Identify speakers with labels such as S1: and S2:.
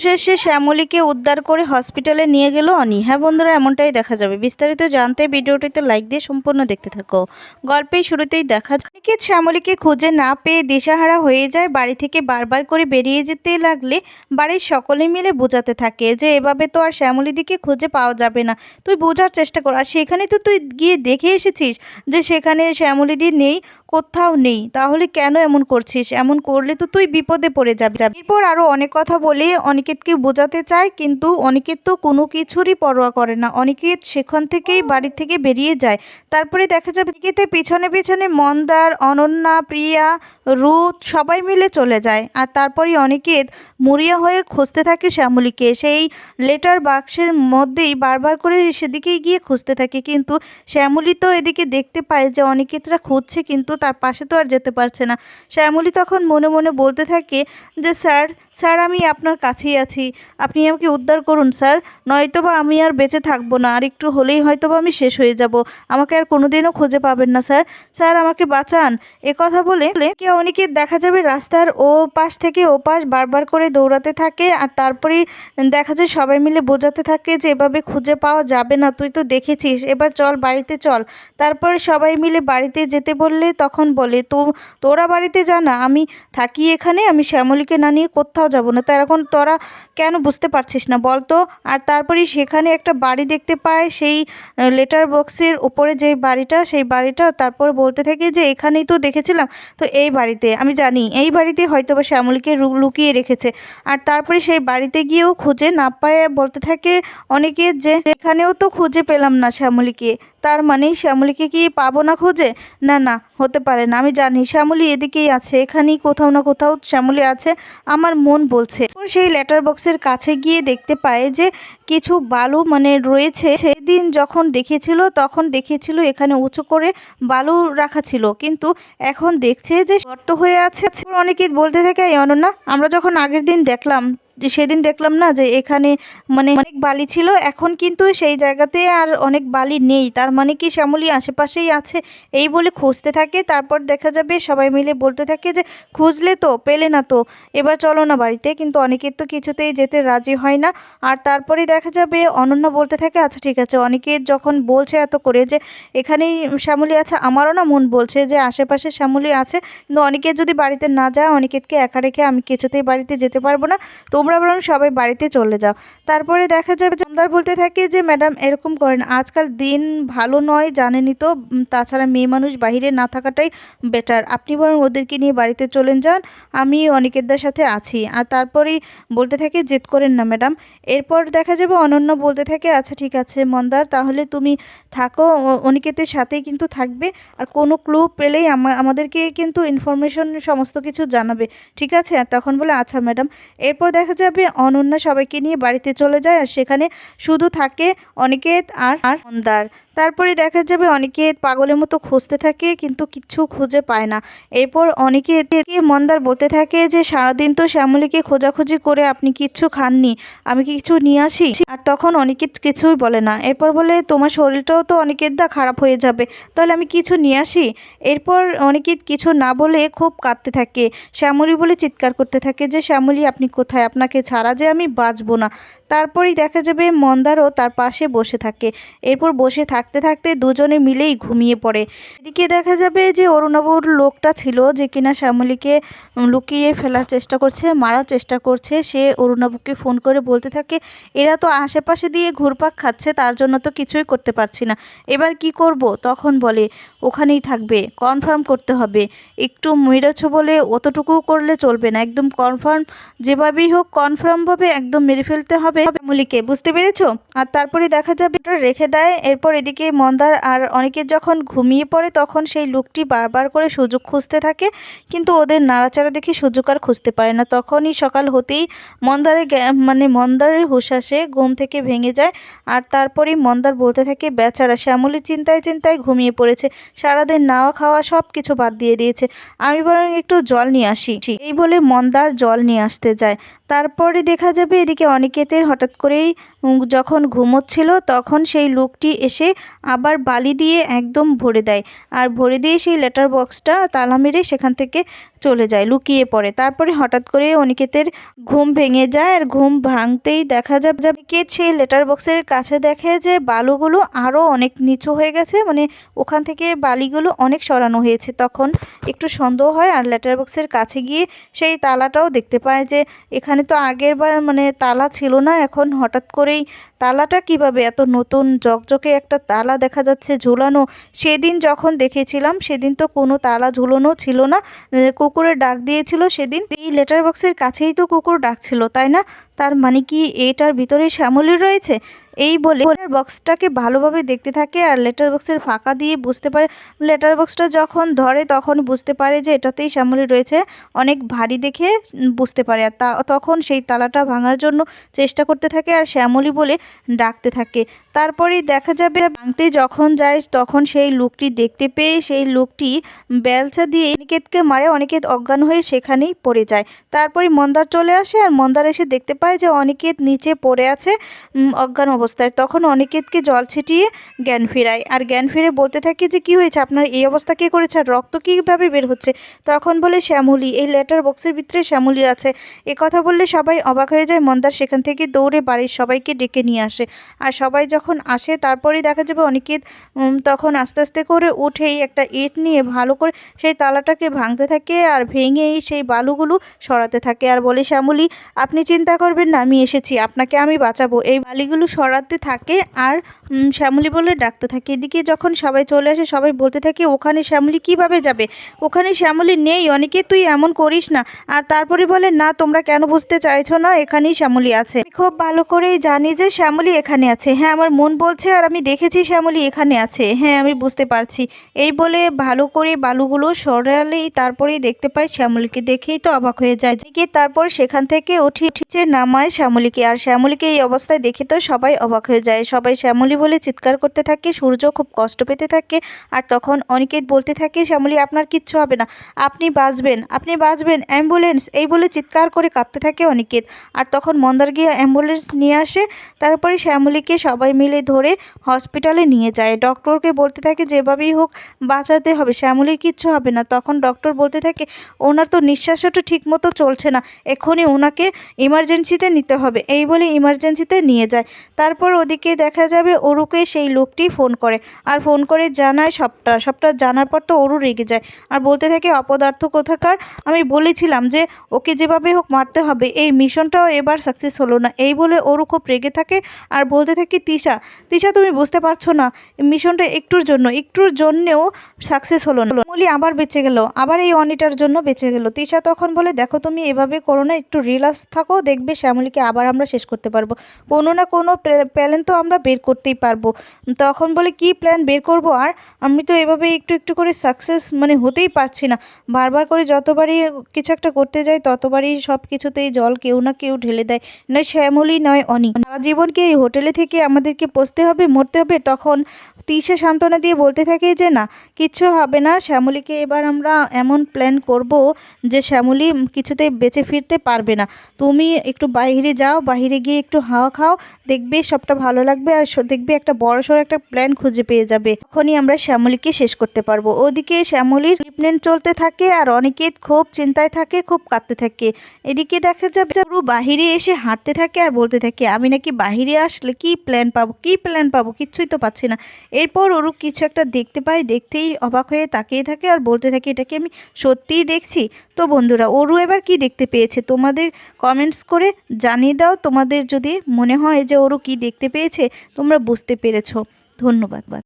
S1: শেষে শ্যামলীকে উদ্ধার করে হসপিটালে নিয়ে গেল অনি। হ্যাঁ বন্ধুরা, এমনটাই দেখা যাবে। বিস্তারিত জানতে ভিডিওটিতে লাইক দিয়ে সম্পূর্ণ দেখতে থাকো। গল্পের শুরুতেই দেখা অনিকেত শ্যামলীকে খুঁজে না পেয়ে দিশাহারা হয়ে যায় বাড়ি থেকে বারবার করে বেরিয়ে যেতে লাগলে বাড়ির সকলে মিলে বোঝাতে থাকে যে এভাবে তো আর শ্যামলীদিকে খুঁজে পাওয়া যাবে না। তুই বোঝার চেষ্টা কর। আর সেখানে তো তুই গিয়ে দেখে এসেছিস যে সেখানে শ্যামলীদি নেই, কোথাও নেই। তাহলে কেন এমন করছিস? এমন করলে তো তুই বিপদে পড়ে যাবি। এরপর আরও অনেক কথা বলে অনিকেতকে বোঝাতে চায়, কিন্তু অনিকেত তো কোনো কিছুরই পরোয়া করে না। অনিকেত সেখান থেকেই বাড়ি থেকে বেরিয়ে যায়। তারপরে দেখা যাবে অনিকেতের পিছনে পিছনে মন্দার অনন্যা, প্রিয়া রুথ সবাই মিলে চলে যায়। আর তারপরই অনিকেত মরিয়া হয়ে খুঁজতে থাকে শ্যামলীকে। সেই লেটার বাক্সের মধ্যেই বারবার করে সেদিকেই গিয়ে খুঁজতে থাকে। কিন্তু শ্যামলী তো এদিকে দেখতে পায় যে অনিকেতরা খুঁজছে, কিন্তু তার পাশে তো আর যেতে পারছে না। শ্যামলী তখন মনে মনে বলতে থাকে যে, স্যার স্যার, আমি আপনার কাছেই আছি। আপনি আমাকে উদ্ধার করুন, স্যার। নয়তোবা আমি আর বেঁচে থাকব না, আর একটু হলেই হয়তোবা আমি শেষ হয়ে যাব। আমাকে আর কোনোদিনও খুঁজে পাবেন না, স্যার। স্যার, আমাকে বাঁচান। এ কথা বলে কে অনেকে দেখা যাবে রাস্তার ও পাশ থেকে ও পাশ বারবার করে দৌড়াতে থাকে, আর তারপরেই দেখা যায় সবাই মিলে বোঝাতে থাকে যে এভাবে খুঁজে পাওয়া যাবে না। তুই তো দেখেছিস, এবার চল বাড়িতে চল। তারপরে সবাই মিলে বাড়িতে যেতে বললে তখন বলে, তো, তোরা বাড়িতে যা না, আমি থাকি এখানে, আমি শ্যামলীকে না নিয়ে কোথাও যাব না। তা এখন তোরা কেন বুঝতে পারছিস না? বল তো আর তারপরে সেখানে একটা বাড়ি দেখতে পায়, সেই লেটার বক্সের উপরে যে বাড়িটা, সেই বাড়িটা তারপর বলতে থাকে যে, এখানেই তো দেখেছিলাম, তো এই বাড়িতে, আমি জানি, এই বাড়িতে হয়তো বা শ্যামলীকে লুকিয়ে রেখেছে। আর তারপরে সেই বাড়িতে গিয়েও খুঁজে না পায় বলতে থাকে অনেকে যে, এখানেও তো খুঁজে পেলাম না শ্যামলীকে। তার মানে শ্যামলীকে কি পাবো না খুঁজে? না না, হতে পারে না, আমি জানি। শ্যামলী এদিকেই আছে, এখানেই কোথাও না কোথাও শ্যামলী আছে, আমার মন বলছে। সেই লেটার বক্সের কাছে গিয়ে দেখতে পায় যে কিছু বালু মানে রয়েছে। সেদিন যখন দেখেছিল তখন দেখেছিল এখানে উঁচু করে বালু রাখা ছিল। কিন্তু এখন দেখছে যে গর্ত হয়ে আছে। অনেকে বলতে থাকে অনন্যা, আমরা যখন আগের দিন দেখলাম সেদিন দেখলাম না যে এখানে মানে অনেক বালি ছিল। এখন কিন্তু সেই জায়গাতে আর অনেক বালি নেই। তার মানে কি শ্যামলী আশেপাশেই আছে এই বলে খুঁজতে থাকে। তারপর দেখা যাবে সবাই মিলে বলতে থাকে যে, খুঁজলে তো, পেলে না তো। এবার চলো না বাড়িতে। কিন্তু অনেকের তো কিছুতেই যেতে রাজি হয় না। আর তারপরে দেখা যাবে অনন্য বলতে থাকে আচ্ছা ঠিক আছে। অনেকে যখন বলছে এত করে যে, এখানেই শ্যামলী আছে। আমারও না মন বলছে যে, আশেপাশে শ্যামলী আছে। কিন্তু অনেকে যদি বাড়িতে না যায় অনিকেতকে একা রেখে আমি কিছুতেই বাড়িতে যেতে পারব না। তোমরা বরং সবাই বাড়িতে চলে যাও। তারপরে দেখা যাবে জামদার বলতে থাকে যে, ম্যাডাম, এরকম করেন। আজকাল দিন ভালো নয় জানেনই তো। তাছাড়া মেয়ে মানুষ বাইরে না থাকাটাই বেটার আপনি বরং ওদেরকে নিয়ে বাড়িতে চলে যান। আমি অনিকেতদার সাথে আছি। আর তারপরেই বলতে থাকে, জেদ করেন না, ম্যাডাম। এরপর দেখা যাবে অনন্য বলতে থাকে আচ্ছা ঠিক আছে, মন্দার, তাহলে তুমি থাকো। অনিকেতের সাথেই কিন্তু থাকবে। আর কোনো ক্লু পেলেই আমা- আমাদেরকে কিন্তু ইনফরমেশন সমস্ত কিছু জানাবে। ঠিক আছে? আর তখন বলে আচ্ছা ম্যাডাম। এরপর দেখা যাবে, অনন্যা সবাইকে নিয়ে বাড়িতে চলে যায় আর সেখানে শুধু থাকে অনিকেত আর আর মন্দার। তারপরে দেখা যাবে অনিকেত পাগলের মতো খুঁজতে থাকে কিন্তু কিচ্ছু খুঁজে পায় না। এরপর অনিকেতকে মন্দার বলতে থাকে যে, সারাদিন তো শ্যামলীকে খোঁজাখুঁজি করে আপনি কিচ্ছু খাননি, আমি কি কিছু নিয়ে আসি? আর তখন অনিকেত কিছুই বলে না। এরপর বলে, তোমার শরীরটাও তো অনিকেত দা খারাপ হয়ে যাবে, তাহলে আমি কিছু নিয়ে আসি? এরপর অনিকেত কিছু না বলে খুব কাঁদতে থাকে। শ্যামলী বলে চিৎকার করতে থাকে যে, শ্যামলী, আপনি কোথায়? আপনাকে ছাড়া যে আমি বাঁচবো না। তারপরেই দেখা যাবে মন্দারও তার পাশে বসে থাকে। এরপর বসে থাকতে থাকতে দুজনে মিলেই ঘুমিয়ে পড়ে। এদিকে দেখা যাবে যে অরুণাবুর লোকটা ছিল যে কিনা শ্যামলীকে লুকিয়ে ফেলার চেষ্টা করছে, মারার চেষ্টা করছে। সে অরুণাবুকে ফোন করে বলতে থাকে, এরা তো আশেপাশে দিয়ে ঘুরপাক খাচ্ছে, তার জন্য তো কিছুই করতে পারছি না। এবার কি করব? তখন বলে, ওখানেই থাকবে, কনফার্ম করতে হবে। একটু মেরেছ বলে অতটুকু করলে চলবে না। একদম কনফার্ম যেভাবেই হোক কনফার্মভাবে একদম মেরে ফেলতে হবে মুলিকে বুঝতে পেরেছ? আর তারপরে দেখা যাবে এটা রেখে দেয়, এরপর এদিকে মন্দার আর অনেকে যখন ঘুমিয়ে পড়ে তখন সেই লোকটি বারবার করে সুযোগ খুঁজতে থাকে, কিন্তু ওদের নাড়াচাড়া দেখে সুযোগ আর খুঁজতে পারে না। তখনই সকাল হতেই মন্দারে মানে মন্দারের হুঁশ আসে ঘুম থেকে ভেঙে যায়, আর তারপরেই মন্দার বলতে থাকে, বেচারা শ্যামলী চিন্তায় চিন্তায় ঘুমিয়ে পড়েছে, সারাদিন নাওয়া খাওয়া সব কিছু বাদ দিয়ে দিয়েছে, আমি বরং একটু জল নিয়ে আসি। এই বলে মন্দার জল নিয়ে আসতে যায়। তারপরে দেখা যাবে এদিকে অনিকেতের হঠাৎ করেই যখন ঘুমোচ্ছিল, তখন সেই লোকটি এসে আবার বালি দিয়ে একদম ভরে দেয়। আর ভরে দিয়ে সেই লেটার বক্সটা তালা মেরে সেখান থেকে চলে যায়, লুকিয়ে পড়ে। তারপরে হঠাৎ করে অনিকেতের ঘুম ভেঙে যায় আর ঘুম ভাঙতেই দেখা যায় যে অনিকেত সেই লেটার বক্সের কাছে দেখে যে বালুগুলো আরও অনেক নিচু হয়ে গেছে মানে ওখান থেকে বালিগুলো অনেক সরানো হয়েছে। তখন একটু সন্দেহ হয় আর লেটার বক্সের কাছে গিয়ে সেই তালাটাও দেখতে পায় যে এখানে তো আগের বার মানে তালা ছিল না, এখন হঠাৎ করেই তালাটা কীভাবে? এত নতুন জকজকে একটা তালা দেখা যাচ্ছে ঝুলানো। সেদিন যখন দেখেছিলাম, সেদিন তো কোনো তালা ঝুলানো ছিল না। কুকুরের ডাক দিয়েছিল সেদিন। এই লেটার বক্সের কাছেই তো কুকুর ডাকছিল, তাই না? তার মানে কি এটার ভিতরে শ্যামলি রয়েছে? এই বলে লেটার বক্সটাকে ভালোভাবে দেখতে থাকে আর লেটার বক্সের ফাঁকা দিয়ে বুঝতে পারে। লেটার বক্সটা যখন ধরে তখন বুঝতে পারে যে এটাতেই শ্যামলি রয়েছে। অনেক ভারী দেখে বুঝতে পারে। আর তখন সেই তালাটা ভাঙার জন্য চেষ্টা করতে থাকে। আর শ্যামলি বলে ডাকতে থাকে। তারপরেই দেখা যাবে ভাঙতে যখন যায়, তখন সেই লোকটি দেখতে পেয়ে সেই লোকটি বেলচা দিয়ে অনিকেতকে মারে। অনিকেত অজ্ঞান হয়ে সেখানেই পড়ে যায়। তারপরে মন্দার চলে আসে আর মন্দার এসে দেখতে পায় যে অনিকেত নিচে পড়ে আছে অজ্ঞান অবস্থায়। তখন অনিকেতকে জল ছিটিয়ে জ্ঞান ফেরায়। আর জ্ঞান ফিরে বলতে থাকে যে, কি হয়েছে? আপনার এই অবস্থা কে করেছে? আর রক্ত কীভাবে বের হচ্ছে? তখন বলে শ্যামলি, এই লেটার বক্সের ভিতরে শ্যামলি আছে। কথা বললে সবাই অবাক হয়ে যায়। মন্দার সেখান থেকে দৌড়ে বাড়ির সবাইকে ডেকে নিয়ে আসে। আর সবাই যখন আসে, তারপরেই দেখা যাবে অনিকেত তখন আস্তে আস্তে করে উঠেই একটা ইট নিয়ে ভালো করে সেই তালাটাকে ভাঙতে থাকে আর ভেঙেই সেই বালুগুলো সরাতে থাকে। আর বলে, শ্যামলি, আপনি চিন্তা করবেন না, আমি এসেছি, আপনাকে আমি বাঁচাবো। এই বালিগুলো সরাতে থাকে আর শ্যামলি বলে ডাকতে থাকে। এদিকে যখন সবাই চলে আসে, সবাই বলতে থাকে, ওখানে শ্যামলি কীভাবে যাবে? ওখানে শ্যামলি নেই, অনেকে, তুই এমন করিস না। আর তারপরে বলে, না, তোমরা কেন বুঝতে চাইছো না? এখানেই শ্যামলি আছে। খুব ভালো করেই জানি যে শ্যামলি এখানে আছে। হ্যাঁ আমার মন বলছে আর আমি দেখেছি শ্যামলি এখানে আছে। হ্যাঁ আমি বুঝতে পারছি। এই বলে ভালো করে বালুগুলো সরালেই তারপরেই দেখতে পাই শ্যামলিকে দেখেই তো অবাক হয়ে যায়। যে তারপর সেখান থেকে উঠি উঠিছে নামায় শ্যামলিকে। আর শ্যামলিকে এই অবস্থায় দেখে তো সবাই অবাক হয়ে যায়। সবাই শ্যামলি বলে চিৎকার করতে থাকে, সূর্য খুব কষ্ট পেতে থাকে আর তখন অনিকেত বলতে থাকে, শ্যামলি, আপনার কিচ্ছু হবে না। আপনি বাঁচবেন আপনি বাঁচবেন, অ্যাম্বুলেন্স। এই বলে চিৎকার করে কাঁদতে থাকে অনিকেত। আর তখন মন্দার গিয়ে অ্যাম্বুলেন্স নিয়ে আসে। তারপরে শ্যামলীকে সবাই মিলে ধরে হসপিটালে নিয়ে যায়। ডক্টরকে বলতে থাকে, যেভাবেই হোক বাঁচাতে হবে, শ্যামলীর কিচ্ছু হবে না। তখন ডক্টর বলতে থাকে, ওনার তো নিঃশ্বাসটা ঠিক মতো চলছে না, এখনই ওনাকে ইমার্জেন্সিতে নিতে হবে। এই বলে ইমার্জেন্সিতে নিয়ে যায়। তারপর ওদিকে দেখা যাবে, অরুকে সেই লোকটি ফোন করে। আর ফোন করে জানায় সবটা সবটা জানার পর তো অরু রেগে যায়। আর বলতে থাকে, অপদার্থ কোথাকার? আমি বলেছিলাম যে, ওকে যেভাবে হোক মারতে হবে, এই মিশনটাও এবার সাকসেস হলো না। এই বলে ওরু খুব রেগে থাকে আর বলতে থাকি তিশা। তিশা, তুমি বুঝতে পারছ না মিশনটা একটুর জন্য, একটুর জন্যেও সাকসেস হলো না। মলি আবার বেঁচে গেল, আবার এই অনিটার জন্য বেঁচে গেল। তিশা তখন বলে, দেখো তুমি এভাবে করো না, একটু রিল্যাক্স থাকো, দেখবে শ্যামলিকে আবার আমরা শেষ করতে পারব। কোনো না কোনো প্ল্যান তো আমরা বের করতেই পারব। তখন বলে, কি প্ল্যান বের করব আর? আমি তো এভাবে একটু একটু করে সাকসেস মানে হতেই পারছি না। বারবার করে যতবারই কিছু একটা করতে যাই, ততবারই সব কিছুতেই জল কেউ না কেউ ঢেলে দেয়। নয় শ্যামলী, নয় অনি। সারা জীবনকে এই হোটেলে থেকে আমাদেরকে পচতে হবে, মরতে হবে, তখন তিসে সান্ত্বনা দিয়ে বলতে থাকে যে, না, কিচ্ছু হবে না। শ্যামলীকে এবার আমরা এমন প্ল্যান করব যে, শ্যামলী কিছুতেই বেঁচে ফিরতে পারবে না। তুমি একটু বাইরে যাও, বাইরে গিয়ে একটু হাওয়া খাও, দেখবে সবটা ভালো লাগবে আর দেখবে একটা বড় সড়ো একটা প্ল্যান খুঁজে পেয়ে যাবে। তখনই আমরা শ্যামলীকে শেষ করতে পারব। ওদিকে শ্যামলীর ট্রিটমেন্ট চলতে থাকে আর অনেকে খুব চিন্তায় থাকে, খুব কাঁদতে থাকে। এদিকে দেখা যাবে বাহিরে এসে হাঁটতে থাকে আর বলতে থাকে, আমি নাকি বাহিরে আসলে কি প্ল্যান পাবো, কি প্ল্যান পাবো কিচ্ছুই তো পাচ্ছি না। এরপর ওরূপ কিছু একটা দেখতে পায়, দেখতেই অবাক হয়ে তাকিয়ে থাকে আর বলতে থাকে এটাকে আমি সত্যিই দেখছি? তো বন্ধুরা ওরু এবার কি দেখতে পেয়েছে? তোমাদের কমেন্টস করে জানিয়ে দাও। তোমাদের যদি মনে হয় যে ওরু কি দেখতে পেয়েছে, তোমরা বুঝতে পেরেছ। ধন্যবাদ।